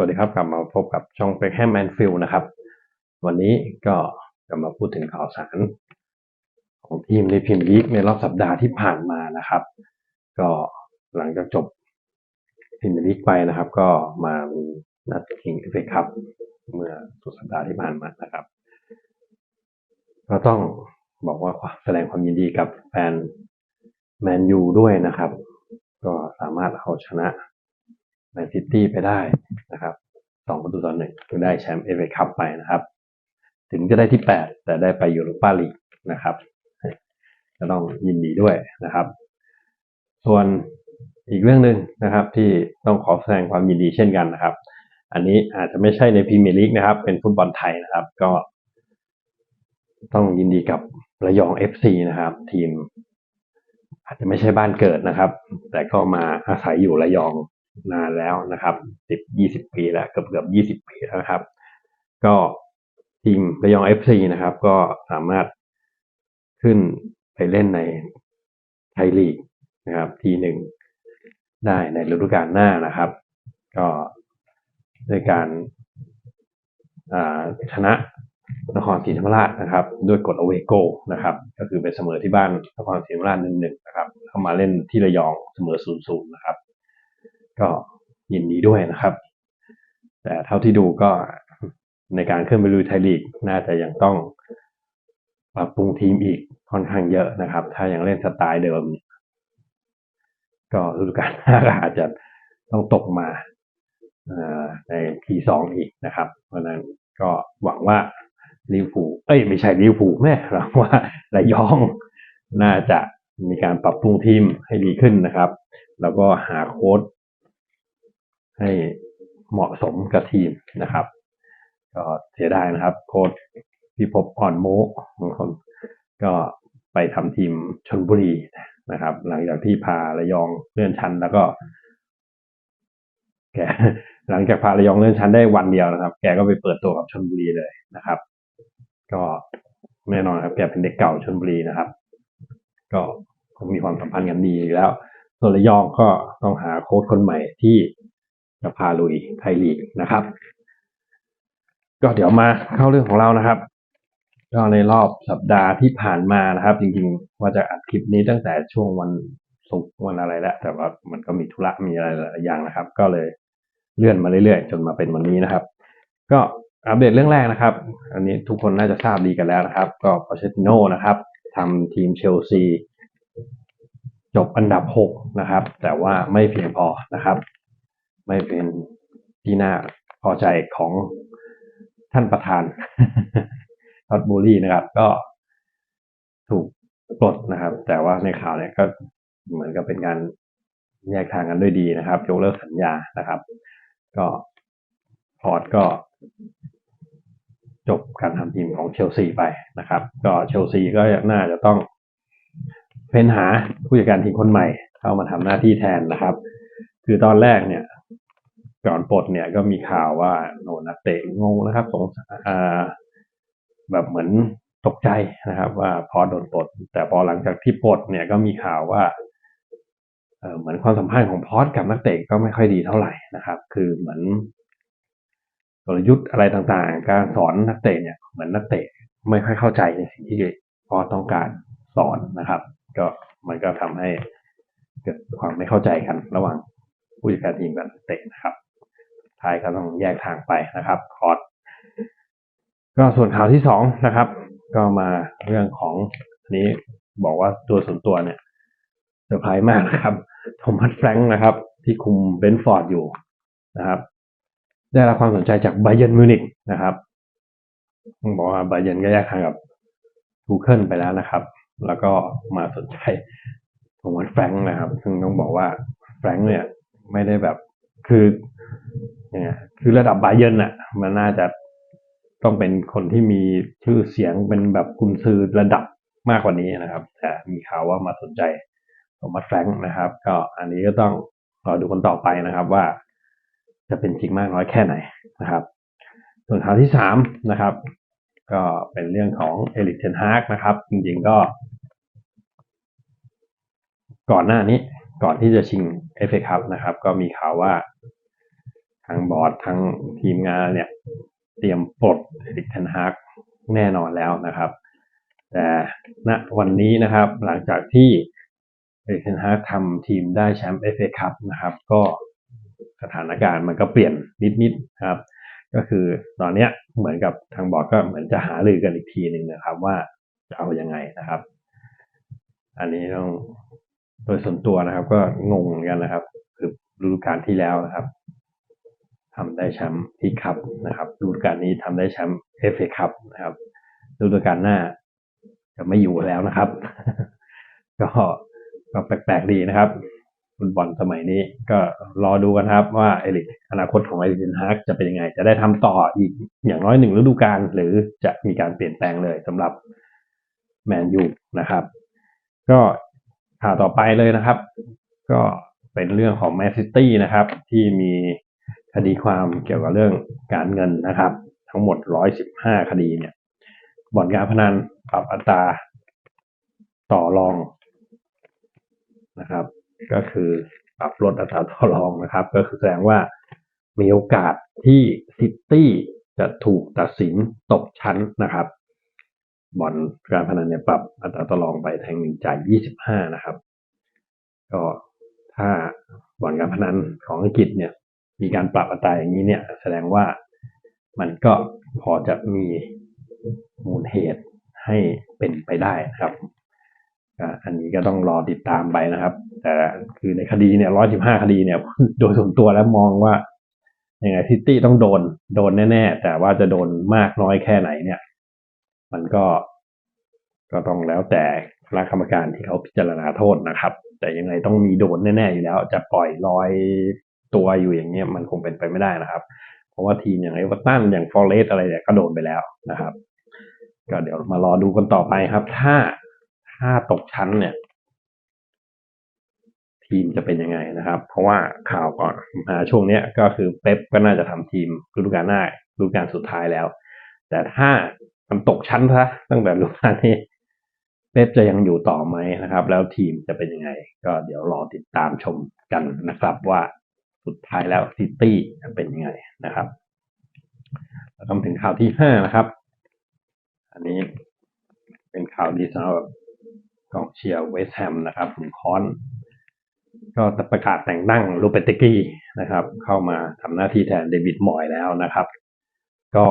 วัสดีครับกลับมาพบกับช่องเ e คแฮมแอนฟิลนะครับ วันนี้ก็จะมาพูดถึงข่าวสาร ของทีมในพรีเมียร์ลีกในรอบสัปดาห์ที่ผ่านมานะครับ ก็หลังจากจบพรีเมียร์ลีกไปนะครับ ก็มามีนัดชิงเอฟเอคัพเมื่อสุดสัปดาห์ที่ผ่านมานะครับ ก็ต้องบอกว่าแสดงความยินดีกับแฟนแมนยูด้วยนะครับ ก็สามารถเอาชนะ แมนซิตี้ไปได้นะครับสองประตูต่อหนึ่งถึงได้แชมป์เอฟเอคัพไปนะครับ ถึงจะได้ที่แปดแต่ได้ไปยูโรปาลีกนะครับก็ต้องยินดีด้วยนะครับ ส่วนอีกเรื่องหนึ่งนะครับ ที่ต้องขอแสดงความยินดีเช่นกันนะครับ อันนี้อาจจะไม่ใช่ในพรีเมียร์ลีกนะครับ เป็นฟุตบอลไทยนะครับ ก็ต้องยินดีกับระยอง FC นะครับ ทีม อาจจะไม่ใช่บ้านเกิดนะครับ แต่ก็มาอาศัยอยู่ระยอง นานแล้วนะครับสิบยี่สิบปีแล้วเกือบเกือบยี่สิบปีแล้วนะครับ ก็ทีมระยอง FC นะครับ ก็สามารถขึ้นไปเล่นในไทยลีกนะครับ ทีหนึ่งได้ในฤดูกาลหน้านะครับ ก็ด้วยการชนะนครศรีธรรมราชนะครับ ด้วยกฎอเวโกนะครับ ก็คือเป็นเสมอที่บ้านนครศรีธรรมราชหนึ่งหนึ่งนะครับ เข้ามาเล่นที่ระยองเสมอศูนย์ศูนย์นะครับ ก็ยินดีด้วยนะครับ แต่เท่าที่ดูก็ในการขึ้นไปลุยไทยลีกน่าจะยังต้องปรับปรุงทีมอีกค่อนข้างเยอะนะครับ ถ้ายังเล่นสไตล์เดิม ก็ฤดูกาลหน้าอาจจะต้องตกมาในทีสองอีกนะครับ เพราะนั้นก็หวังว่าลิวผูเอ้ยไม่ใช่ลิวผูแม่หวังว่าระยองน่าจะมีการปรับปรุงทีมให้ดีขึ้นนะครับ แล้วก็หาโค้ด ให้เหมาะสมกับทีมนะครับ ก็เสียดายนะครับ โค้ดพิภพอ่อนโมบางคนก็ไปทำทีมชนบุรีนะครับ หลังจากที่พาระยองเลื่อนชั้นแล้วก็แกหลังจากพาระยองเลื่อนชั้นได้วันเดียวนะครับ แกก็ไปเปิดตัวกับชนบุรีเลยนะครับ ก็แน่นอนครับ แกเป็นเด็กเก่าชนบุรีนะครับ ก็คงมีความสัมพันธ์กันดีแล้ว ส่วนระยองก็ต้องหาโค้ชคนใหม่ที่ จะพาลุยไทยลีกนะครับ ก็เดี๋ยวมาเข้าเรื่องของเรานะครับ ก็ในรอบสัปดาห์ที่ผ่านมานะครับ จริงๆ ว่าจะอัดคลิปนี้ตั้งแต่ช่วงวันศุกร์วันอะไรแล้วแต่ว่ามันก็มีธุระมีอะไรหลายอย่างนะครับ ก็เลยเลื่อนมาเรื่อยๆ จนมาเป็นวันนี้นะครับ ก็อัปเดตเรื่องแรกนะครับ อันนี้ทุกคนน่าจะทราบดีกันแล้วนะครับ ก็พอเชติโนนะครับทำทีมเชลซีจบอันดับหกนะครับ แต่ว่าไม่เพียงพอนะครับ ไม่เป็นที่น่าพอใจของท่านประธานท็อดบูรี่นะครับ ก็ถูกปลดนะครับ แต่ว่าในข่าวเนี่ยก็เหมือนกับเป็นการแยกทางกันด้วยดีนะครับยกเลิกสัญญานะครับ ก็พอร์ตก็จบการทำทีมของเชลซีไปนะครับ ก็เชลซีก็น่าจะต้องเฟ้นหาผู้จัดการทีมคนใหม่เข้ามาทำหน้าที่แทนนะครับ คือตอนแรกเนี่ย ก่อนปลดเนี่ยก็มีข่าวว่าโนนักเตะงงนะครับ สงอ่าแบบเหมือนตกใจนะครับ ว่าพอโดนปลด แต่พอหลังจากที่ปลดเนี่ยก็มีข่าวว่าเหมือนความสัมพันธ์ของพอสกับนักเตะก็ไม่ค่อยดีเท่าไหร่นะครับ คือเหมือนกลยุทธ์อะไรต่างๆ การสอนนักเตะเนี่ยเหมือนนักเตะไม่ค่อยเข้าใจในสิ่งที่พอต้องการสอนนะครับ ก็มันก็ทำให้เกิดความไม่เข้าใจกันระหว่างผู้จัดการทีมกับนักเตะนะครับ ท้ายก็ต้องแยกทางไปนะครับ คอร์สก็ส่วนข่าวที่สองนะครับ ก็มาเรื่องของนนี้บอกว่าตัวส่วนตัวเนี่ยเซอร์ไพรส์มากนะครับโทมัสแฟรงค์นะครับ ที่คุมเบนฟอร์ดอยู่นะครับ ได้รับความสนใจจากไบเยนมิวนิกนะครับต้องบอกว่าไบเยนก็แยกทางกับทูเคิลไปแล้วนะครับ แล้วก็มาสนใจโทมัสแฟรงค์นะครับ ซึ่งต้องบอกว่าแฟรงค์เนี่ยไม่ได้แบบ คือเนี่ยคือระดับบาเยนอะมันน่าจะต้องเป็นคนที่มีชื่อเสียงเป็นแบบคุณซือระดับมากกว่านี้นะครับ แต่มีข่าวว่ามาสนใจโทมัสแฟรงค์นะครับ ก็อันนี้ก็ต้องรอดูกันต่อไปนะครับว่า จะเป็นจริงมากน้อยแค่ไหนนะครับ ส่วนข่าวที่สามนะครับ ก็เป็นเรื่องของเอลิกเทนฮากนะครับ จริงๆก็ ก่อนหน้านี้ ก่อนที่จะชิงเอฟเอคัพนะครับ ก็มีข่าวว่าทางบอร์ดทางทีมงานเนี่ย เตรียมปลดเอริกเทนฮากแน่นอนแล้วนะครับ แต่ณวันนี้นะครับ หลังจากที่เอริกเทนฮากทำทีมได้แชมป์เอฟเอคัพนะครับ ก็สถานการณ์มันก็เปลี่ยนนิดๆนะครับ ก็คือตอนเนี้ยเหมือนกับทางบอร์ดก็เหมือนจะหารือกันอีกทีหนึ่งนะครับ ว่าจะเอายังไงนะครับ อันนี้ต้อง โดยส่วนตัวนะครับ ก็งงเหมือนกันนะครับ คือฤดูกาลที่แล้วนะครับทำได้แชมป์ที่คัพนะครับฤดูกาลนี้ทำได้แชมป์เอฟเอคัพนะครับฤดูกาลหน้า จะไม่อยู่แล้วนะครับ ก็ก็แปลกๆดีนะครับฟุตบอลสมัยนี้ก็รอดูกันครับว่าเอริกอนาคตของเอริกเทนฮากจะเป็นยังไง จะได้ทำต่ออีกอย่างน้อยหนึ่งฤดูกาลหรือจะมีการเปลี่ยนแปลงเลยสำหรับแมนยูนะครับ ก็ ข่าวต่อไปเลยนะครับ ก็เป็นเรื่องของแมนซิตี้นะครับ ที่มีคดีความเกี่ยวกับเรื่องการเงินนะครับ ทั้งหมด 115 คดีเนี่ยบ่อนการพนันปรับอัตราต่อรองนะครับ ก็คือปรับลดอัตราต่อรองนะครับ ก็คือแสดงว่ามีโอกาสที่ซิตี้จะถูกตัดสินตกชั้นนะครับ บอนการพนันเนี่ยปรับอัตราต่อรองไปแทงหนึ่งจ่าย25นะครับ ก็ถ้าบอนการพนันของอังกฤษเนี่ย มีการปรับอัตราอย่างนี้เนี่ย แสดงว่ามันก็พอจะมีมูลเหตุให้เป็นไปได้นะครับอันนี้ก็ต้องรอติดตามไปนะครับ แต่คือในคดีเนี่ย115คดีเนี่ย โดยส่วนตัวแล้วมองว่ายังไงซิตี้ต้องโดน โดนแน่ ๆ แต่ว่าจะโดนมากน้อยแค่ไหนเนี่ย มันก็ก็ต้องแล้วแต่คณะกรรมการที่เขาพิจารณาโทษนะครับ แต่ยังไงต้องมีโดนแน่ๆอยู่แล้ว จะปล่อยลอยตัวอยู่อย่างเงี้ยมันคงเป็นไปไม่ได้นะครับ เพราะว่าทีมอย่างเอเวอร์ตันอย่างฟอร์เรสอะไรเนี่ยก็โดนไปแล้วนะครับ ก็เดี๋ยวมารอดูกันต่อไปครับ ถ้าถ้าตกชั้นเนี่ย ทีมจะเป็นยังไงนะครับ เพราะว่าข่าวก่อนมาช่วงเนี้ยก็คือเป๊ปก็น่าจะทำทีมฤดูกาลหน้าฤดูกาลสุดท้ายแล้ว แต่ถ้า มันตกชั้นซะตั้งแต่ฤดูกาลนี้เป๊ปจะยังอยู่ต่อไหมนะครับ แล้วทีมจะเป็นยังไง ก็เดี๋ยวรอติดตามชมกันนะครับว่าสุดท้ายแล้วซิตี้จะเป็นยังไงนะครับแล้วก็มาถึงข่าวที่ห้านะครับ อันนี้เป็นข่าวดีสำหรับกองเชียร์เวสต์แฮมนะครับคุณคอน ก็ประกาศแต่งตั้งลูเปเตกี้นะครับ เข้ามาทำหน้าที่แทนเดวิดมอยแล้วนะครับ ก็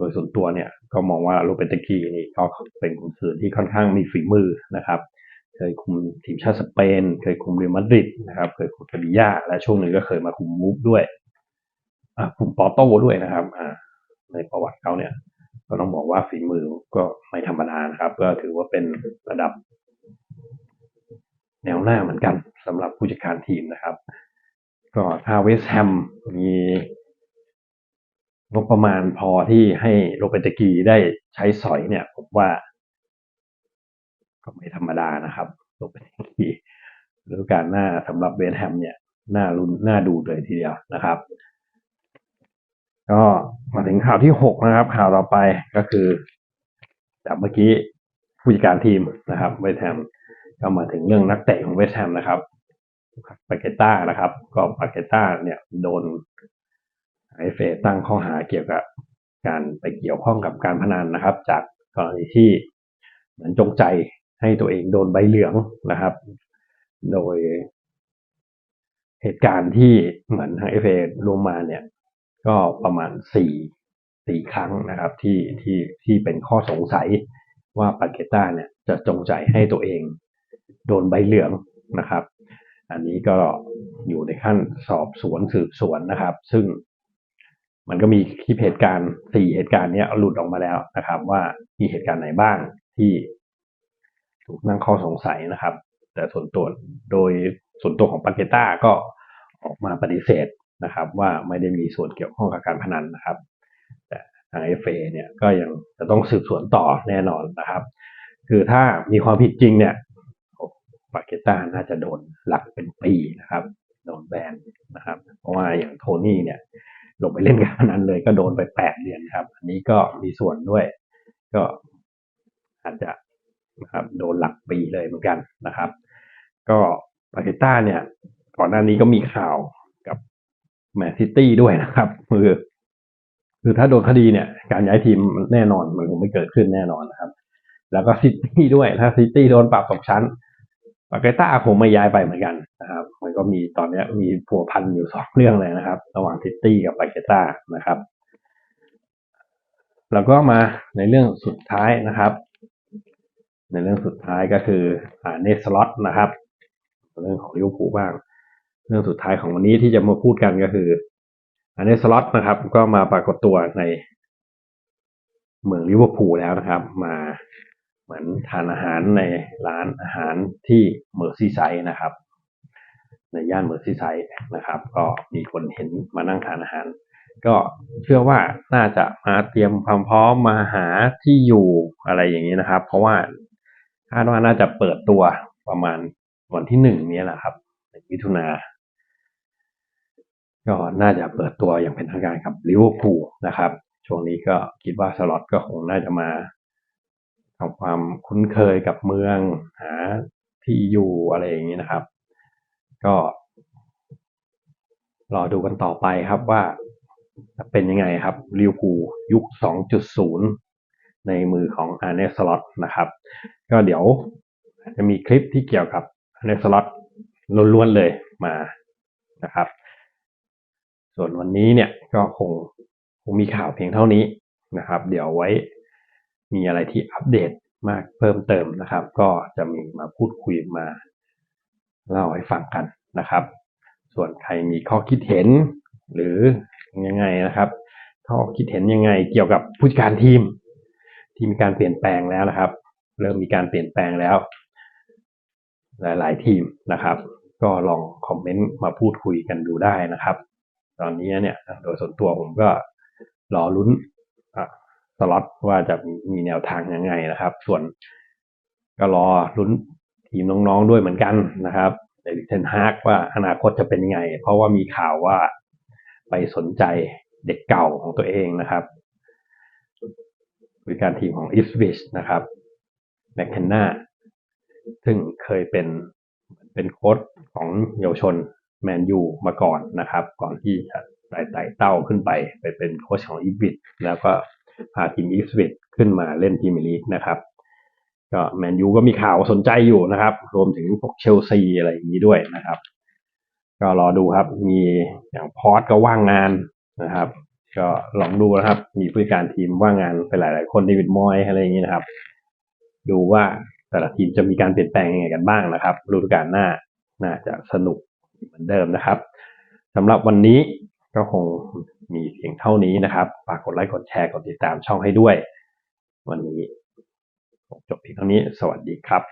ดยส่วนตัวเนี่ยก็มองว่าลูเปเตกีนี่ก็เป็นกุนซือที่ค่อนข้างมีฝีมือนะครับ เคยคุมทีมชาติสเปน เคยคุมเรอัลมาดริดนะครับ เคยคุมซาบิยาและช่วงหนึ่งก็เคยมาคุมมูฟด้วยอ่าคุมปอร์โต้ด้วยนะครับอ่าในประวัติเขาเนี่ยก็ต้องบอกว่าฝีมือก็ไม่ธรรมดานะครับ ก็ถือว่าเป็นระดับ แนวหน้าเหมือนกันสำหรับผู้จัดการทีมนะครับ ก็ถ้าเวสแฮมมี งบประมาณพอที่ให้โรเบร์ตกีได้ใช้สอยเนี่ย ผมว่า ก็ไม่ธรรมดานะครับโรเบร์ตกีฤดูกาลหน้าสำหรับเวสแฮมเนี่ยน่ารุนน่าดูเลยทีเดียวนะครับ ก็มาถึงข่าวที่หกนะครับ ข่าวต่อไปก็คือ จากเมื่อกี้ผู้จัดการทีมนะครับเวสแฮมก็มาถึงเรื่องนักเตะของเวสแฮมนะครับปาเกต้านะครับ ก็ปาเกต้าเนี่ยโดน ไอเฟตั้งข้อหาเกี่ยวกับการไปเกี่ยวข้องกับการพนันนะครับ จากกรณีที่เหมือนจงใจให้ตัวเองโดนใบเหลืองนะครับ โดยเหตุการณ์ที่เหมือนทางเอฟเอรวมมาเนี่ย ก็ประมาณสี่สี่ครั้งนะครับที่ที่ที่เป็นข้อสงสัยว่าปาเกต้าเนี่ยจะจงใจให้ตัวเองโดนใบเหลืองนะครับ อันนี้ก็อยู่ในขั้นสอบสวนสืบสวนนะครับ ซึ่ง มันก็มีคลิปเหตุการณ์สี่เหตุการณ์เนี้ยหลุดออกมาแล้วนะครับ ว่ามีเหตุการณ์ไหนบ้างที่ถูกนั่งข้อสงสัยนะครับ แต่ส่วนตัวโดยส่วนตัวของปาเกต้าก็ออกมาปฏิเสธนะครับ ว่าไม่ได้มีส่วนเกี่ยวข้องกับการพนันนะครับ แต่ทางเอฟเเนี่ยก็ยังจะต้องสืบสวนต่อแน่นอนนะครับ คือถ้ามีความผิดจริงเนี่ยปาเกต้าน่าจะโดนหลักเป็นปีนะครับ โดนแบนนะครับ เพราะว่าอย่างโทนี่เนี่ย ลงไปเล่นการพนันเลยก็โดนไปแปดเดือนครับ อันนี้ก็มีส่วนด้วย ก็อาจจะนะครับโดนหลักปีเลยเหมือนกันนะครับ ก็ปาเกต้าเนี่ยก่อนหน้านี้ก็มีข่าวกับแมนซิซิตี้ด้วยนะครับคือคือถ้าโดนคดีเนี่ย การย้ายทีมแน่นอนมันคงไม่เกิดขึ้นแน่นอนนะครับ แล้วก็ซิตี้ด้วยถ้าซิตี้โดนปรับตกชั้น ปาเกต้าคงไม่ย้ายไปเหมือนกันนะครับ มันก็มีตอนนี้มีผัวพันอยู่สองเรื่องเลยนะครับ ระหว่างซิตี้กับปาเกต้านะครับ แล้วก็มาในเรื่องสุดท้ายนะครับ ในเรื่องสุดท้ายก็คืออ่าเนสล็อตนะครับ เรื่องของลิเวอร์พูลบ้าง เรื่องสุดท้ายของวันนี้ที่จะมาพูดกันก็คืออันนี้สล็อตนะครับ ก็มาปรากฏตัวในเมืองลิเวอร์พูลแล้วนะครับ มา เหมือนทานอาหารในร้านอาหารที่เมอร์ซีไซด์นะครับ ในย่านเมอร์ซีไซด์นะครับ ก็มีคนเห็นมานั่งทานอาหาร ก็เชื่อว่าน่าจะมาเตรียมความพร้อมมาหาที่อยู่อะไรอย่างนี้นะครับ เพราะว่าคาดว่าน่าจะเปิดตัวประมาณวันที่หนึ่งนี้แหละครับมิถุนาก็น่าจะเปิดตัวอย่างเป็นทางการกับลิเวอร์พูลนะครับ ช่วงนี้ก็คิดว่าสล็อตก็คงน่าจะมา ทำความคุ้นเคยกับเมืองหาที่อยู่อะไรอย่างนี้นะครับ ก็รอดูกันต่อไปครับว่าเป็นยังไงครับลิวพูยุค 2.0 ในมือของอาร์เนสล็อตนะครับ ก็เดี๋ยวจะมีคลิปที่เกี่ยวกับอาร์เนสล็อตล้วนๆเลยมานะครับ ส่วนวันนี้เนี่ยก็คงคงมีข่าวเพียงเท่านี้นะครับ เดี๋ยวไว้ มีอะไรที่อัปเดตมากเพิ่มเติมนะครับ ก็จะมีมาพูดคุยมาเล่าให้ฟังกันนะครับ ส่วนใครมีข้อคิดเห็นหรือยังไงนะครับข้อคิดเห็นยังไงเกี่ยวกับผู้จัดการทีม ที่มีการเปลี่ยนแปลงแล้วนะครับ เริ่มมีการเปลี่ยนแปลงแล้ว หลาย ๆ ทีมนะครับ ก็ลองคอมเมนต์มาพูดคุยกันดูได้นะครับ ตอนนี้เนี่ยโดยส่วนตัวผมก็รอลุ้น สล็อตว่าจะมีแนวทางยังไงนะครับ ส่วนก็รอลุ้นทีมน้องๆด้วยเหมือนกันนะครับเดวิดเทนฮากว่าอนาคตจะเป็นยังไง เพราะว่ามีข่าวว่าไปสนใจเด็กเก่าของตัวเองนะครับบริการทีมของอิสวิชนะครับแมคเคนนาซึ่งเคยเป็นเป็นโค้ชของเยาวชนแมนยูมาก่อนนะครับ ก่อนที่จะไต่เต้าขึ้นไป ไปเป็นโค้ชของอีวิชแล้วก็ พาทีมอีสวิชขึ้นมาเล่นทีมลีกนะครับ ก็แมนยูก็มีข่าวสนใจอยู่นะครับ รวมถึงพวกเชลซีอะไรอย่างนี้ด้วยนะครับ ก็รอดูครับ มีอย่างพอร์ตก็ว่างงานนะครับ ก็ลองดูนะครับ มีผู้การทีมว่างงานไปหลาย ๆ คนดีวิดมอยอะไรอย่างนี้นะครับ ดูว่าแต่ละทีมจะมีการเปลี่ยนแปลงยังไงกันบ้างนะครับฤดูกาลหน้าน่าจะสนุกเหมือนเดิมนะครับสำหรับวันนี้ก็คง มีเพียงเท่านี้นะครับฝากกดไลค์กดแชร์กดติดตามช่องให้ด้วย วันนี้จบเพียงเท่านี้ สวัสดีครับ